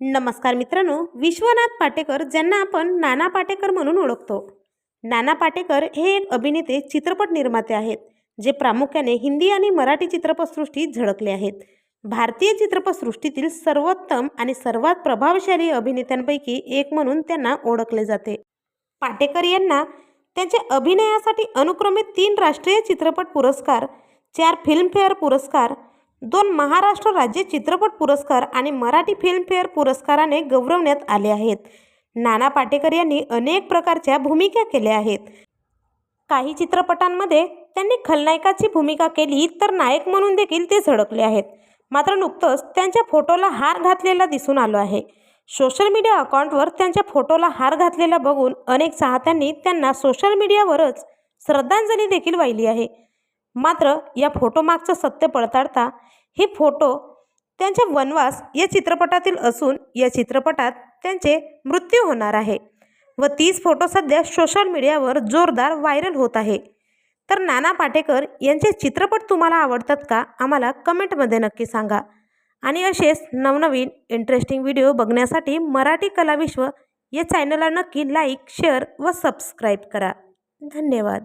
नमस्कार मित्रांनो विश्वनाथ पाटेकर ज्यांना आपण नाना पाटेकर म्हणून ओळखतो. नाना पाटेकर हे एक अभिनेते चित्रपट निर्माते आहेत जे प्रामुख्याने हिंदी आणि मराठी चित्रपटसृष्टीत झळकले आहेत. भारतीय चित्रपटसृष्टीतील सर्वोत्तम आणि सर्वात प्रभावशाली अभिनेत्यांपैकी एक म्हणून त्यांना ओळखले जाते. पाटेकर यांना त्यांच्या अभिनयासाठी अनुक्रमे तीन राष्ट्रीय चित्रपट पुरस्कार चार फिल्मफेअर पुरस्कार दोन महाराष्ट्र राज्य चित्रपट पुरस्कार आणि मराठी फिल्मफेअर पुरस्काराने गौरवण्यात आले आहेत. नाना पाटेकर यांनी अनेक प्रकारच्या भूमिका केल्या आहेत. काही चित्रपटांमध्ये त्यांनी खलनायकाची भूमिका केली तर नायक म्हणून देखील ते झळकले आहेत. मात्र नुकतंच त्यांच्या फोटोला हार घातलेला दिसून आलो आहे. सोशल मीडिया अकाउंटवर त्यांच्या फोटोला हार घातलेला बघून अनेक चाहत्यांनी त्यांना सोशल मीडियावरच श्रद्धांजली देखील वाहिली आहे. मात्र या फोटोमागचं सत्य पडताळता हे फोटो त्यांच्या वनवास या चित्रपटातील असून या चित्रपटात त्यांचे मृत्यू होणार आहे व तीच फोटो सध्या सोशल मीडियावर जोरदार व्हायरल होत आहे. तर नाना पाटेकर यांचे चित्रपट तुम्हाला आवडतात का? आम्हाला कमेंटमध्ये नक्की सांगा. आणि असेच नवनवीन इंटरेस्टिंग व्हिडिओ बघण्यासाठी मराठी कलाविश्व या चॅनलला नक्की लाईक शेअर व सबस्क्राईब करा. धन्यवाद.